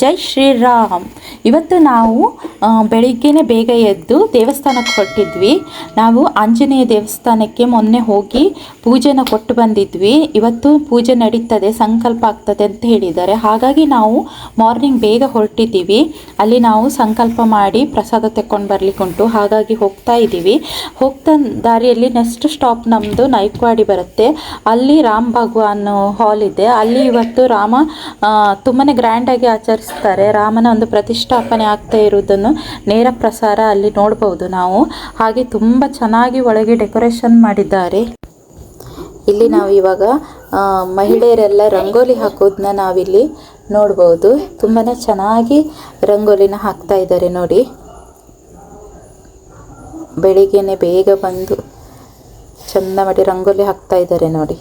ಜೈ ಶ್ರೀರಾಮ್. ಇವತ್ತು ನಾವು ಬೆಳಿಗ್ಗೆನೆ ಬೇಗ ಎದ್ದು ದೇವಸ್ಥಾನಕ್ಕೆ ಹೊರಟಿದ್ವಿ. ನಾವು ಆಂಜನೇಯ ದೇವಸ್ಥಾನಕ್ಕೆ ಮೊನ್ನೆ ಹೋಗಿ ಪೂಜೆನ ಕೊಟ್ಟು ಬಂದಿದ್ವಿ. ಇವತ್ತು ಪೂಜೆ ನಡೀತದೆ, ಸಂಕಲ್ಪ ಆಗ್ತದೆ ಅಂತ ಹೇಳಿದ್ದಾರೆ. ಹಾಗಾಗಿ ನಾವು ಮಾರ್ನಿಂಗ್ ಬೇಗ ಹೊರಟಿದ್ದೀವಿ. ಅಲ್ಲಿ ನಾವು ಸಂಕಲ್ಪ ಮಾಡಿ ಪ್ರಸಾದ ತೆಕ್ಕೊಂಡು ಬರಲಿಕ್ಕುಂಟು ಹಾಗಾಗಿ ಹೋಗ್ತಾ ಇದ್ದೀವಿ. ಹೋಗ್ತಾ ದಾರಿಯಲ್ಲಿ ನೆಕ್ಸ್ಟ್ ಸ್ಟಾಪ್ ನಮ್ಮದು ನೈಕ್ವಾಡಿ ಬರುತ್ತೆ. ಅಲ್ಲಿ ರಾಮ್ ಭಗವಾನ್ ಹಾಲ್ ಇದೆ. ಅಲ್ಲಿ ಇವತ್ತು ರಾಮ ತುಂಬಾ ಗ್ರ್ಯಾಂಡಾಗಿ ಆಚರಿಸ್ತಾರೆ. ರಾಮನ ಒಂದು ಪ್ರತಿಷ್ಠಾಪನೆ ಆಗ್ತಾ ಇರುವುದನ್ನು ನೇರ ಪ್ರಸಾರ ಅಲ್ಲಿ ನೋಡ್ಬೋದು ನಾವು. ಹಾಗೆ ತುಂಬ ಚೆನ್ನಾಗಿ ಒಳಗೆ ಡೆಕೋರೇಷನ್ ಮಾಡಿದ್ದಾರೆ. ಇಲ್ಲಿ ನಾವು ಇವಾಗ ಮಹಿಳೆಯರೆಲ್ಲ ರಂಗೋಲಿ ಹಾಕೋದನ್ನ ನಾವಿಲ್ಲಿ ನೋಡ್ಬೋದು. ತುಂಬಾ ಚೆನ್ನಾಗಿ ರಂಗೋಲಿನ ಹಾಕ್ತಾ ಇದ್ದಾರೆ ನೋಡಿ. ಬೆಳಿಗ್ಗೆನೆ ಬೇಗ ಬಂದು ಚಂದ ಮಾಡಿ ರಂಗೋಲಿ ಹಾಕ್ತಾ ಇದ್ದಾರೆ ನೋಡಿ.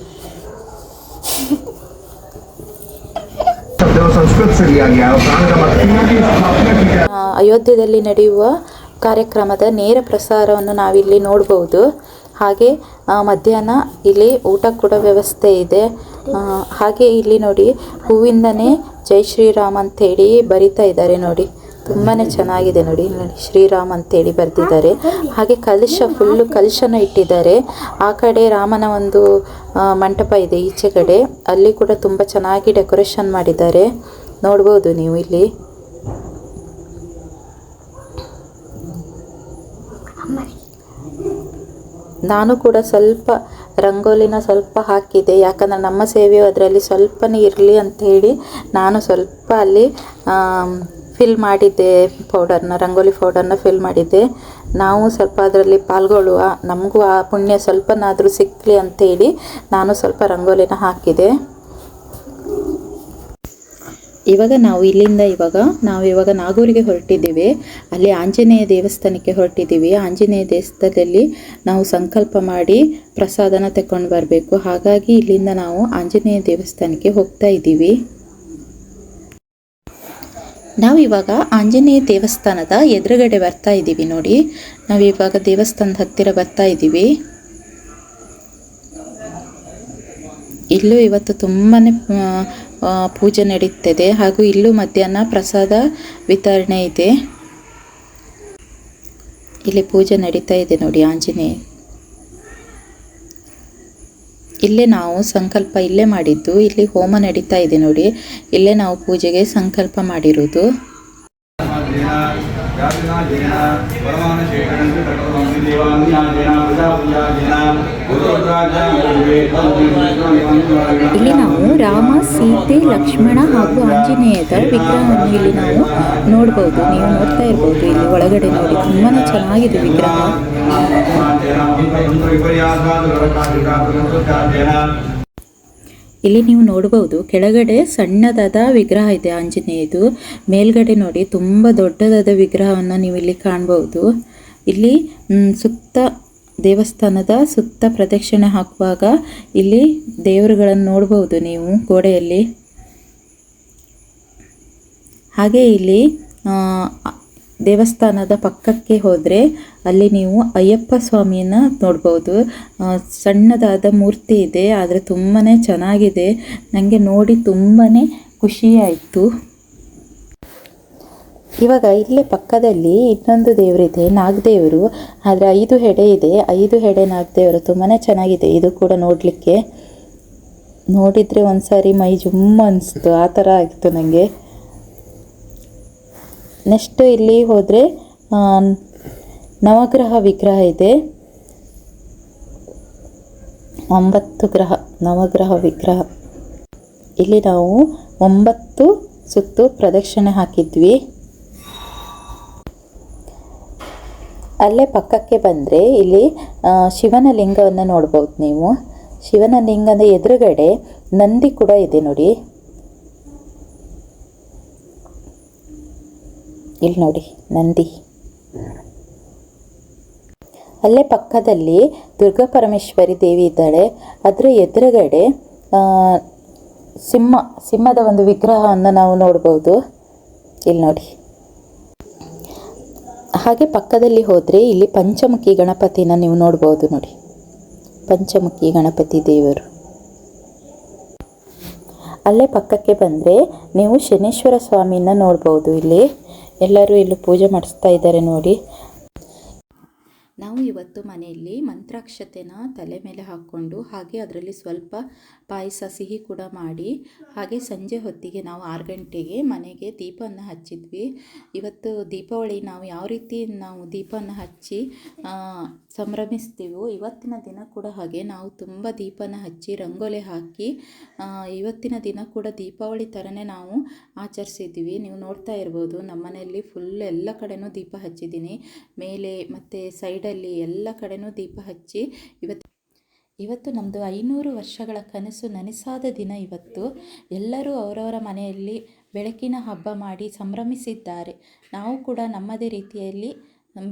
ಅಯೋಧ್ಯೆಯಲ್ಲಿ ನಡೆಯುವ ಕಾರ್ಯಕ್ರಮದ ನೇರ ಪ್ರಸಾರವನ್ನು ನಾವಿಲ್ಲಿ ನೋಡಬಹುದು ಹಾಗೆ ಮಧ್ಯಾಹ್ನ ಇಲ್ಲಿ ಊಟ ಕೂಡ ವ್ಯವಸ್ಥೆ ಇದೆ. ಹಾಗೆ ಇಲ್ಲಿ ನೋಡಿ ಹೂವಿಂದನೇ ಜೈ ಶ್ರೀರಾಮ್ ಅಂತ ಹೇಳಿ ಬರಿತಾ ಇದ್ದಾರೆ ನೋಡಿ. ತುಂಬಾ ಚೆನ್ನಾಗಿದೆ ನೋಡಿ. ನೋಡಿ ಶ್ರೀರಾಮ್ ಅಂತೇಳಿ ಬರೆದಿದ್ದಾರೆ. ಹಾಗೆ ಕಲಶ ಫುಲ್ಲು ಕಲಶನ ಇಟ್ಟಿದ್ದಾರೆ. ಆ ಕಡೆ ರಾಮನ ಒಂದು ಮಂಟಪ ಇದೆ ಈಚೆ ಕಡೆ. ಅಲ್ಲಿ ಕೂಡ ತುಂಬ ಚೆನ್ನಾಗಿ ಡೆಕೋರೇಷನ್ ಮಾಡಿದ್ದಾರೆ. ನೋಡ್ಬೋದು ನೀವು ಇಲ್ಲಿ. ನಾನು ಕೂಡ ಸ್ವಲ್ಪ ರಂಗೋಲಿನ ಸ್ವಲ್ಪ ಹಾಕಿದೆ. ಯಾಕಂದರೆ ನಮ್ಮ ಸೇವೆಯು ಅದರಲ್ಲಿ ಸ್ವಲ್ಪನೇ ಇರಲಿ ಅಂತ ಹೇಳಿ ನಾನು ಸ್ವಲ್ಪ ಅಲ್ಲಿ ಫಿಲ್ ಮಾಡಿದ್ದೆ ಪೌಡರ್ನ ರಂಗೋಲಿ ಪೌಡರ್ನ ಫಿಲ್ ಮಾಡಿದ್ದೆ. ನಾವು ಸ್ವಲ್ಪ ಅದರಲ್ಲಿ ಪಾಲ್ಗೊಳ್ಳುವ, ನಮಗೂ ಆ ಪುಣ್ಯ ಸ್ವಲ್ಪನಾದರೂ ಸಿಕ್ಕಲಿ ಅಂತೇಳಿ ನಾನು ಸ್ವಲ್ಪ ರಂಗೋಲಿನ ಹಾಕಿದೆ. ಇವಾಗ ನಾವು ಇಲ್ಲಿಂದ ಇವಾಗ, ನಾವು ಇವಾಗ ನಾಗೂರಿಗೆ ಹೊರಟಿದ್ದೀವಿ. ಅಲ್ಲಿ ಆಂಜನೇಯ ದೇವಸ್ಥಾನಕ್ಕೆ ಹೊರಟಿದ್ದೀವಿ. ಆಂಜನೇಯ ದೇವಸ್ಥಾನದಲ್ಲಿ ನಾವು ಸಂಕಲ್ಪ ಮಾಡಿ ಪ್ರಸಾದನ ತಗೊಂಡು ಬರಬೇಕು. ಹಾಗಾಗಿ ಇಲ್ಲಿಂದ ನಾವು ಆಂಜನೇಯ ದೇವಸ್ಥಾನಕ್ಕೆ ಹೋಗ್ತಾ ಇದ್ದೀವಿ. ನಾವು ಇವಾಗ ಆಂಜನೇಯ ದೇವಸ್ಥಾನದ ಎದುರುಗಡೆ ಬರ್ತಾ ಇದ್ದೀವಿ ನೋಡಿ. ನಾವು ಇವಾಗ ದೇವಸ್ಥಾನದ ಹತ್ತಿರ ಬರ್ತಾ ಇದ್ದೀವಿ. ಇಲ್ಲೂ ಇವತ್ತು ತುಂಬಾ ಪೂಜೆ ನಡೀತದೆ. ಹಾಗೂ ಇಲ್ಲೂ ಮಧ್ಯಾಹ್ನ ಪ್ರಸಾದ ವಿತರಣೆ ಇದೆ. ಇಲ್ಲಿ ಪೂಜೆ ನಡೀತಾ ಇದೆ ನೋಡಿ ಆಂಜನೇಯ. ಇಲ್ಲೇ ನಾವು ಸಂಕಲ್ಪ ಇಲ್ಲೇ ಮಾಡಿದ್ದು ಇಲ್ಲಿ ಹೋಮ ನಡೀತಾ ಇದೆ ನೋಡಿ. ಇಲ್ಲೇ ನಾವು ಪೂಜೆಗೆ ಸಂಕಲ್ಪ ಇಲ್ಲಿ ನಾವು ರಾಮ ಸೀತೆ ಲಕ್ಷ್ಮಣ ಹಾಗೂ ಆಂಜನೇಯದ ವಿಗ್ರಹವನ್ನು ಇಲ್ಲಿ ನಾವು ನೋಡಬಹುದು ನೀವು ನೋಡ್ತಾ ಇರಬಹುದು ಇಲ್ಲಿ ಒಳಗಡೆ ನೋಡಿ. ತುಂಬಾನೇ ಚೆನ್ನಾಗಿದೆ ವಿಗ್ರಹ. ಇಲ್ಲಿ ನೀವು ನೋಡಬಹುದು ಕೆಳಗಡೆ ಸಣ್ಣದಾದ ವಿಗ್ರಹ ಇದೆ ಆಂಜನೇಯದು. ಮೇಲ್ಗಡೆ ನೋಡಿ, ತುಂಬ ದೊಡ್ಡದಾದ ವಿಗ್ರಹವನ್ನು ನೀವು ಇಲ್ಲಿ ಕಾಣಬಹುದು ಇಲ್ಲಿ ಸುತ್ತ ದೇವಸ್ಥಾನದ ಸುತ್ತ ಪ್ರದಕ್ಷಿಣೆ ಹಾಕುವಾಗ ಇಲ್ಲಿ ದೇವರುಗಳನ್ನು ನೋಡಬಹುದು ನೀವು ಗೋಡೆಯಲ್ಲಿ. ಹಾಗೆ ಇಲ್ಲಿ ದೇವಸ್ಥಾನದ ಪಕ್ಕಕ್ಕೆ ಹೋದರೆ ಅಲ್ಲಿ ನೀವು ಅಯ್ಯಪ್ಪ ಸ್ವಾಮಿಯನ್ನ ನೋಡ್ಬೋದು. ಸಣ್ಣದಾದ ಮೂರ್ತಿ ಇದೆ, ಆದರೆ ತುಂಬಾ ಚೆನ್ನಾಗಿದೆ. ನನಗೆ ನೋಡಿ ತುಂಬಾ ಖುಷಿಯಾಯಿತು ಇವಾಗ ಇಲ್ಲೇ ಪಕ್ಕದಲ್ಲಿ ಇನ್ನೊಂದು ದೇವರಿದೆ, ನಾಗದೇವರು. ಆದರೆ ಐದು ಹೆಡೆ ಇದೆ, ಐದು ಹೆಡೆ ನಾಗದೇವರು. ತುಂಬಾ ಚೆನ್ನಾಗಿದೆ. ಇದು ಕೂಡ ನೋಡಲಿಕ್ಕೆ. ನೋಡಿದರೆ ಒಂದ್ಸಾರಿ ಮೈ ಜುಮ್ಮ ಅನಿಸ್ತು ಆ ಥರ ಆಗಿತ್ತು ನನಗೆ ನೆಕ್ಸ್ಟ್ ಇಲ್ಲಿ ಹೋದರೆ ನವಗ್ರಹ ವಿಗ್ರಹ ಇದೆ. ಒಂಬತ್ತು ಗ್ರಹ, ನವಗ್ರಹ ವಿಗ್ರಹ. ಇಲ್ಲಿ ನಾವು ಒಂಬತ್ತು ಸುತ್ತು ಪ್ರದಕ್ಷಿಣೆ ಹಾಕಿದ್ವಿ. ಅಲ್ಲೇ ಪಕ್ಕಕ್ಕೆ ಬಂದರೆ ಇಲ್ಲಿ ಶಿವನ ಲಿಂಗವನ್ನು ನೋಡ್ಬೋದು ನೀವು. ಶಿವನ ಲಿಂಗದ ಎದುರುಗಡೆ ನಂದಿ ಕೂಡ ಇದೆ ನೋಡಿ. ಇಲ್ಲಿ ನೋಡಿ, ನಂದಿ. ಅಲ್ಲೇ ಪಕ್ಕದಲ್ಲಿ ದುರ್ಗಾ ಪರಮೇಶ್ವರಿ ದೇವಿ ಇದ್ದಾಳೆ. ಅದರ ಎದುರುಗಡೆ ಸಿಂಹ, ಸಿಂಹದ ಒಂದು ವಿಗ್ರಹವನ್ನು ನಾವು ನೋಡ್ಬೋದು. ಇಲ್ಲಿ ನೋಡಿ. ಹಾಗೆ ಪಕ್ಕದಲ್ಲಿ ಹೋದರೆ ಇಲ್ಲಿ ಪಂಚಮುಖಿ ಗಣಪತಿನ ನೀವು ನೋಡ್ಬೋದು ನೋಡಿ. ಪಂಚಮುಖಿ ಗಣಪತಿ ದೇವರು. ಅಲ್ಲೇ ಪಕ್ಕಕ್ಕೆ ಬಂದರೆ ನೀವು ಶನೇಶ್ವರ ಸ್ವಾಮಿನ ನೋಡ್ಬೋದು ಇಲ್ಲಿ. ಎಲ್ಲರೂ ಇಲ್ಲಿ ಪೂಜೆ ಮಾಡಿಸ್ತಾ ಇದ್ದಾರೆ ನೋಡಿ. ನಾವು ಇವತ್ತು ಮನೆಯಲ್ಲಿ ಮಂತ್ರಾಕ್ಷತೆನ ತಲೆ ಮೇಲೆ ಹಾಕ್ಕೊಂಡು ಹಾಗೆ ಅದರಲ್ಲಿ ಸ್ವಲ್ಪ ಪಾಯಸ ಸಿಹಿ ಕೂಡ ಮಾಡಿ, ಹಾಗೆ ಸಂಜೆ ಹೊತ್ತಿಗೆ ನಾವು ಆರು ಗಂಟೆಗೆ ಮನೆಗೆ ದೀಪವನ್ನು ಹಚ್ಚಿದ್ವಿ. ಇವತ್ತು ದೀಪಾವಳಿ ನಾವು ಯಾವ ರೀತಿ ನಾವು ದೀಪವನ್ನು ಹಚ್ಚಿ ಸಂಭ್ರಮಿಸ್ತೀವೋ ಇವತ್ತಿನ ದಿನ ಕೂಡ ಹಾಗೆ ನಾವು ತುಂಬ ದೀಪನ ಹಚ್ಚಿ ರಂಗೋಲಿ ಹಾಕಿ ಇವತ್ತಿನ ದಿನ ಕೂಡ ದೀಪಾವಳಿ ಥರನೇ ನಾವು ಆಚರಿಸಿದ್ವಿ ನೀವು ನೋಡ್ತಾ ಇರ್ಬೋದು ನಮ್ಮ ಮನೆಯಲ್ಲಿ ಫುಲ್ ಎಲ್ಲ ಕಡೆನೂ ದೀಪ ಹಚ್ಚಿದ್ದೀನಿ. ಮೇಲೆ ಮತ್ತು ಸೈಡಲ್ಲಿ ಎಲ್ಲ ಕಡೆನೂ ದೀಪ ಹಚ್ಚಿ ಇವತ್ತು ಇವತ್ತು ನಮ್ಮದು ಐನೂರು ವರ್ಷಗಳ ಕನಸು ನನಸಾದ ದಿನ ಇವತ್ತು. ಎಲ್ಲರೂ ಅವರವರ ಮನೆಯಲ್ಲಿ ಬೆಳಕಿನ ಹಬ್ಬ ಮಾಡಿ ಸಂಭ್ರಮಿಸಿದ್ದಾರೆ. ನಾವು ಕೂಡ ನಮ್ಮದೇ ರೀತಿಯಲ್ಲಿ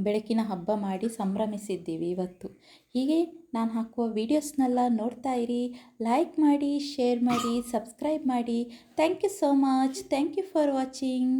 ಬೆಳಕಿನ ಹಬ್ಬ ಮಾಡಿ ಸಂಭ್ರಮಿಸಿದ್ದೀವಿ ಇವತ್ತು. ಹೀಗೆ ನಾನು ಹಾಕುವ ವೀಡಿಯೋಸ್ನೆಲ್ಲ ನೋಡ್ತಾ ಇರಿ. ಲೈಕ್ ಮಾಡಿ ಶೇರ್ ಮಾಡಿ ಸಬ್ಸ್ಕ್ರೈಬ್ ಮಾಡಿ. Thank you so much thank you for watching